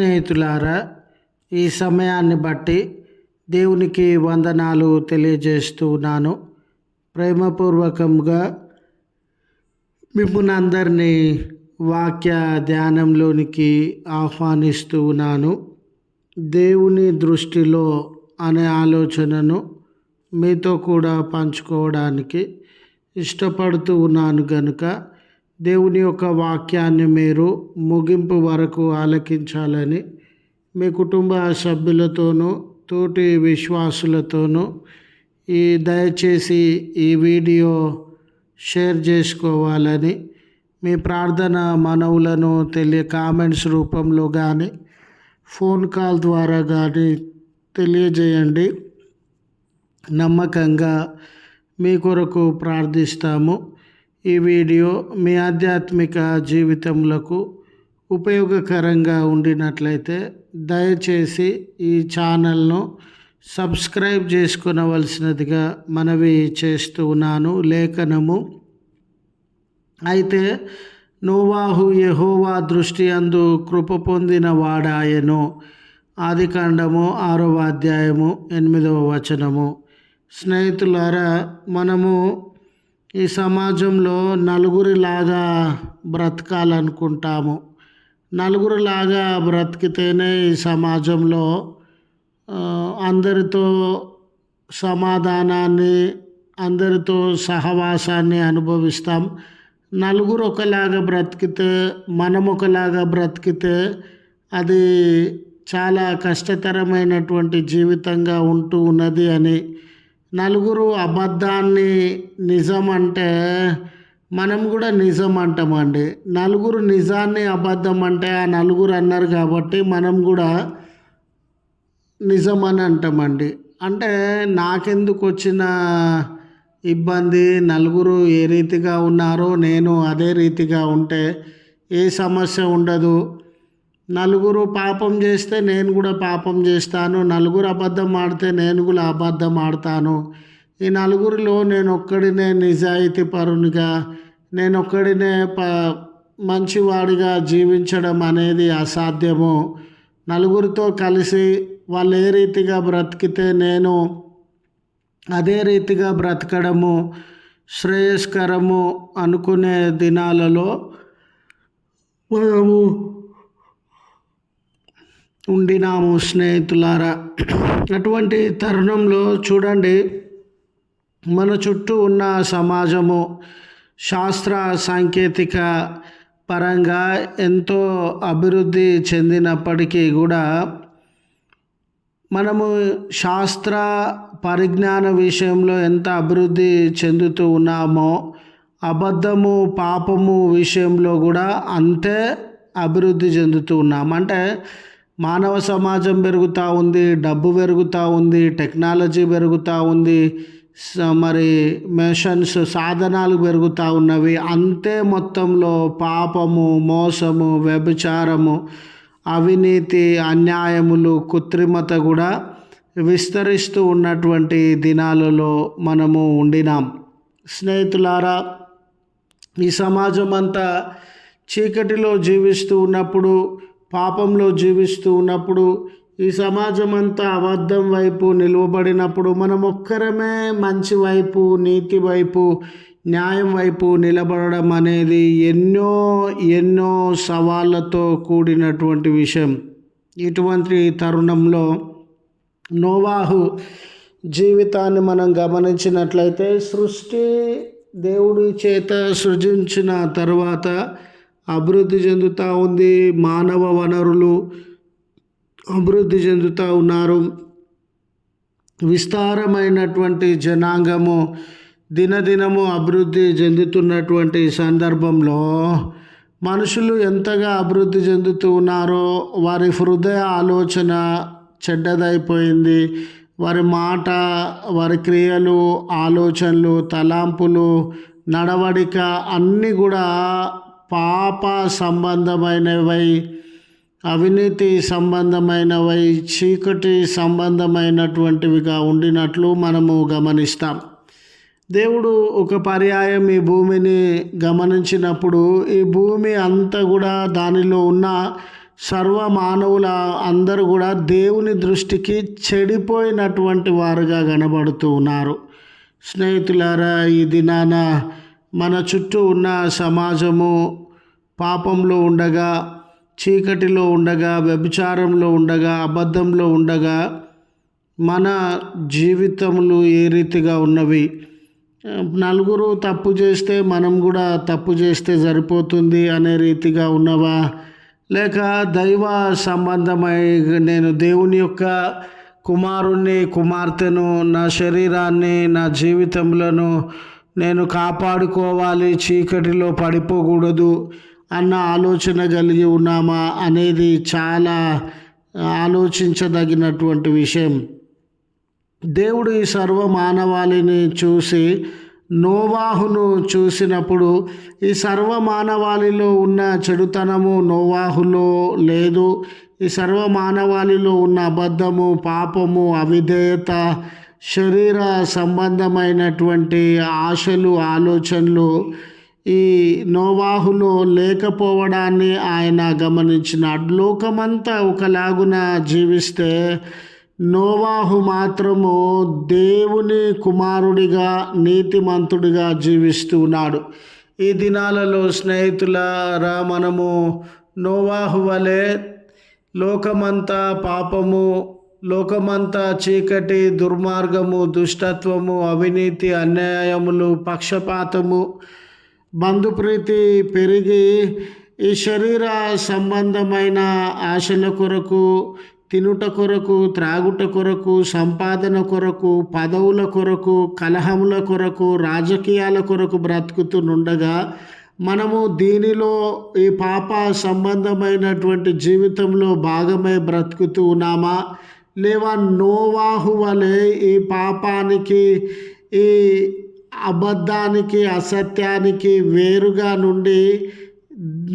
స్నేహితులారా ఈ సమయాన్ని బట్టి దేవునికి వందనాలు తెలియజేస్తూ ఉన్నాను ప్రేమపూర్వకంగా మిమ్మల్ని అందరినీ వాక్య ధ్యానంలోనికి ఆహ్వానిస్తూ ఉన్నాను దేవుని దృష్టిలో అనే ఆలోచనను మీతో కూడా పంచుకోవడానికి ఇష్టపడుతూ ఉన్నాను కనుక దేవుని యొక్క వాక్యాన్ని మీరు ముగింపు వరకు ఆలకించాలని మీ కుటుంబ సభ్యులతోనూ తోటి విశ్వాసులతోనూ ఈ దయచేసి ఈ వీడియో షేర్ చేసుకోవాలని మీ ప్రార్థన మనవులను తెలియ కామెంట్స్ రూపంలో కానీ ఫోన్ కాల్ ద్వారా కానీ తెలియజేయండి. నమ్మకంగా మీ కొరకు ప్రార్థిస్తాము. ఈ వీడియో మీ ఆధ్యాత్మిక జీవితములకు ఉపయోగకరంగా ఉండినట్లయితే దయచేసి ఈ ఛానల్ను సబ్స్క్రైబ్ చేసుకునవలసినదిగా మనవి చేస్తూ ఉన్నాను లేఖనము. అయితే నోవాహు యహోవా దృష్టి అందు కృప పొందిన వాడాయను. ఆది కాండము ఆరవ అధ్యాయము ఎనిమిదవ వచనము. స్నేహితులారా మనము ఈ సమాజంలో నలుగురిలాగా బ్రతకాలనుకుంటాము. నలుగురిలాగా బ్రతికితేనే ఈ సమాజంలో అందరితో సమాధానాన్ని అందరితో సహవాసాన్ని అనుభవిస్తాం. నలుగురు ఒకలాగా బ్రతికితే మనం ఒకలాగా బ్రతికితే అది చాలా కష్టతరమైనటువంటి జీవితంగా ఉంటూ ఉన్నది అని నలుగురు అబద్ధాన్ని నిజం అంటే మనం కూడా నిజం అంటామండి నలుగురు నిజాన్ని అబద్ధం అంటే ఆ నలుగురు అన్నారు కాబట్టి మనం కూడా నిజం అని అంటామండి. అంటే నాకెందుకు వచ్చిన ఇబ్బంది? నలుగురు ఏ రీతిగా ఉన్నారో నేను అదే రీతిగా ఉంటే ఏ సమస్య ఉండదు. నలుగురు పాపం చేస్తే నేను కూడా పాపం చేస్తాను. నలుగురు అబద్ధం ఆడితే నేను కూడా అబద్ధం ఆడతాను. ఈ నలుగురిలో నేను ఒక్కడినే నిజాయితీ పరునిగా నేను ఒక్కడినే ప మంచివాడిగా జీవించడం అనేది అసాధ్యము. నలుగురితో కలిసి వాళ్ళు ఏ రీతిగా బ్రతికితే నేను అదే రీతిగా బ్రతకడము శ్రేయస్కరము అనుకునే దినాలలో మనము ఉండినాము స్నేహితులారా. అటువంటి తరుణంలో చూడండి మన చుట్టూ ఉన్న సమాజము శాస్త్ర సాంకేతిక పరంగా ఎంతో అభివృద్ధి చెందినప్పటికీ కూడా మనము శాస్త్ర పరిజ్ఞాన విషయంలో ఎంత అభివృద్ధి చెందుతూ ఉన్నామో అబద్ధము పాపము విషయంలో కూడా అంతే అభివృద్ధి చెందుతూ ఉన్నాం. అంటే మానవ సమాజం పెరుగుతూ ఉంది డబ్బు పెరుగుతూ ఉంది టెక్నాలజీ పెరుగుతూ ఉంది మరి మెషన్స్ సాధనాలు పెరుగుతూ ఉన్నవి. అంతే మొత్తంలో పాపము మోసము వ్యభిచారము అవినీతి అన్యాయములు కృత్రిమత కూడా విస్తరిస్తూ ఉన్నటువంటి దినాలలో మనము ఉండినాం. స్నేహితులారా ఈ సమాజం అంతా చీకటిలో జీవిస్తూ ఉన్నప్పుడు పాపంలో జీవిస్తూ ఉన్నప్పుడు ఈ సమాజం అంతా అబద్ధం వైపు నిలువబడినప్పుడు మనం ఒక్కరమే మంచి వైపు నీతి వైపు న్యాయం వైపు నిలబడడం అనేది ఎన్నో ఎన్నో సవాళ్ళతో కూడినటువంటి విషయం. ఇటువంటి తరుణంలో నోవాహు జీవితాన్ని మనం గమనించినట్లయితే సృష్టి దేవుడి చేత సృజించిన తర్వాత అభివృద్ధి చెందుతూ ఉంది మానవ వనరులు అభివృద్ధి చెందుతూ ఉన్నారు. విస్తారమైనటువంటి జనాంగము దినదినము అభివృద్ధి చెందుతున్నటువంటి సందర్భంలో మనుషులు ఎంతగా అభివృద్ధి చెందుతూ ఉన్నారో వారి హృదయ ఆలోచన చెడ్డదైపోయింది. వారి మాట వారి క్రియలు ఆలోచనలు తలాంపులు నడవడిక అన్నీ కూడా పాప సంబంధమైనవై అవినీతి సంబంధమైనవై చీకటి సంబంధమైనటువంటివిగా ఉండినట్లు మనము గమనిస్తాం. దేవుడు ఒక పర్యాయం ఈ భూమిని గమనించినప్పుడు ఈ భూమి అంతా కూడా దానిలో ఉన్న సర్వ మానవుల అందరూ కూడా దేవుని దృష్టికి చెడిపోయినటువంటి వారుగా కనబడుతూ ఉన్నారు. స్నేహితులారా ఈ దినాన మన చుట్టూ ఉన్న సమాజము పాపంలో ఉండగా చీకటిలో ఉండగా వ్యభిచారంలో ఉండగా అబద్ధంలో ఉండగా మన జీవితములు ఏ రీతిగా ఉన్నవి? నలుగురు తప్పు చేస్తే మనం కూడా తప్పు చేస్తే సరిపోతుంది అనే రీతిగా ఉన్నవా? లేక దైవ సంబంధమై నేను దేవుని యొక్క కుమారుణ్ణి కుమార్తెను నా శరీరాన్ని నా జీవితంలో నేను కాపాడుకోవాలి చీకటిలో పడిపోకూడదు అన్న ఆలోచన కలిగి ఉన్నామా అనేది చాలా ఆలోచించదగినటువంటి విషయం. దేవుడు ఈ సర్వ మానవాళిని చూసి నోవాహును చూసినప్పుడు ఈ సర్వ మానవాళిలో ఉన్న చెడుతనము నోవాహులో లేదు. ఈ సర్వ మానవాళిలో ఉన్న అబద్ధము పాపము అవిధేయత శరీర సంబంధమైనటువంటి ఆశలు ఆలోచనలు ఈ నోవాహులో లేకపోవడాన్ని ఆయన గమనించినాడు. లోకమంతా ఒకలాగున జీవిస్తే నోవాహు మాత్రము దేవుని కుమారుడిగా నీతిమంతుడిగా జీవిస్తున్నాడు ఈ దినాలలో స్నేహితులారా మనము నోవాహు వలె లోకమంతా పాపము లోకమంతా చీకటి దుర్మార్గము దుష్టత్వము అవినీతి అన్యాయములు పక్షపాతము బంధుప్రీతి పెరిగి ఈ శరీర సంబంధమైన ఆశల కొరకు తినుట కొరకు త్రాగుట కొరకు సంపాదన కొరకు పదవుల కొరకు కలహముల కొరకు రాజకీయాల కొరకు బ్రతుకుతునుండగా మనము దీనిలో ఈ పాప సంబంధమైనటువంటి జీవితంలో భాగమై బ్రతుకుతూ ఉన్నామా? లేవా నోవాహు వలె ఈ పాపానికి ఈ అబద్ధానికి అసత్యానికి వేరుగా నుండి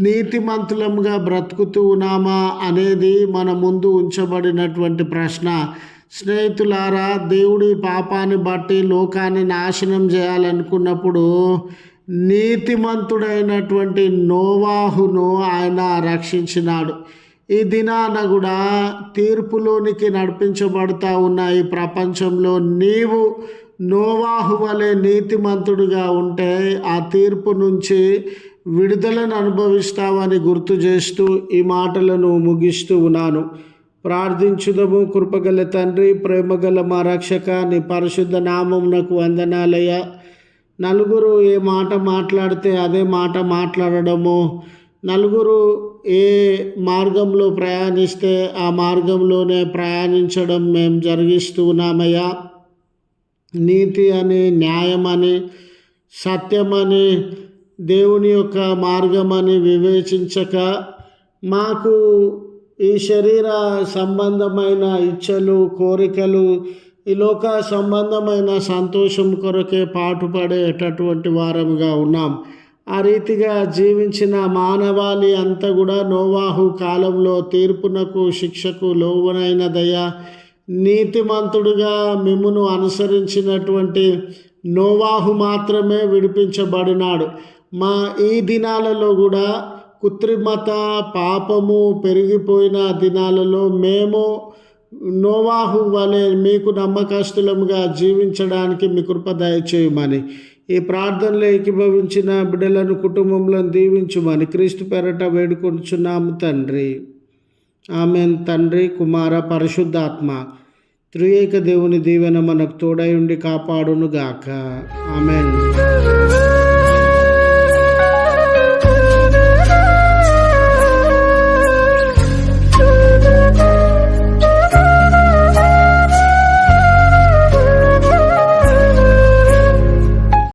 నీతిమంతులంగా బ్రతుకుతూ ఉన్నామా అనేది మన ముందు ఉంచబడినటువంటి ప్రశ్న. స్నేహితులారా దేవుడి పాపాన్ని బట్టి లోకాన్ని నాశనం చేయాలనుకున్నప్పుడు నీతిమంతుడైనటువంటి నోవాహును ఆయన రక్షించినాడు. ఈ దినాన కూడా తీర్పులోనికి నడిపించబడతా ఉన్న ఈ ప్రపంచంలో నీవు నోవాహు వలె నీతిమంతుడుగా ఉంటే ఆ తీర్పు నుంచి విడుదలను అనుభవిస్తావని గుర్తు చేస్తూ ఈ మాటలను ముగిస్తూ ఉన్నాను. ప్రార్థించుదము కృపగల తండ్రి ప్రేమగల మా రక్షక నీ పరిశుద్ధ నామంనకు వందనాలయ నలుగురు ఏ మాట మాట్లాడితే అదే మాట మాట్లాడడము. నలుగురు ఏ మార్గంలో ప్రయాణిస్తే ఆ మార్గంలోనే ప్రయాణించడం మేము జరిగిస్తూ ఉన్నామయ్యా. నీతి అని న్యాయమని సత్యమని దేవుని యొక్క మార్గమని వివేచించక మాకు ఈ శరీర సంబంధమైన ఇచ్చలు కోరికలు ఈ లోక సంబంధమైన సంతోషం కొరకే పాటుపడేటటువంటి వారముగా ఉన్నాం. ఆ రీతిగా జీవించిన మానవాళి అంతా కూడా నోవాహు కాలంలో తీర్పునకు శిక్షకు లోవనైనదయ్యా నీతిమంతుడుగా మిమ్మును అనుసరించినటువంటి నోవాహు మాత్రమే విడిపించబడినాడు. మా ఈ దినాలలో కూడా కృత్రిమత పాపము పెరిగిపోయిన దినాలలో మేము నోవాహు వలె మీకు నమ్మకస్తులముగా జీవించడానికి మీ కృప దయచేయమని ఈ ప్రార్థనలో ఏకీభవించిన బిడ్డలను కుటుంబంలో దీవించుమని క్రీస్తు పెరట వేడుకొంచున్నాము తండ్రి. ఆమెన్. తండ్రి కుమార పరిశుద్ధాత్మ త్రియేక దేవుని దీవెన మనకు తోడై ఉండి కాపాడునుగాక. ఆమెన్.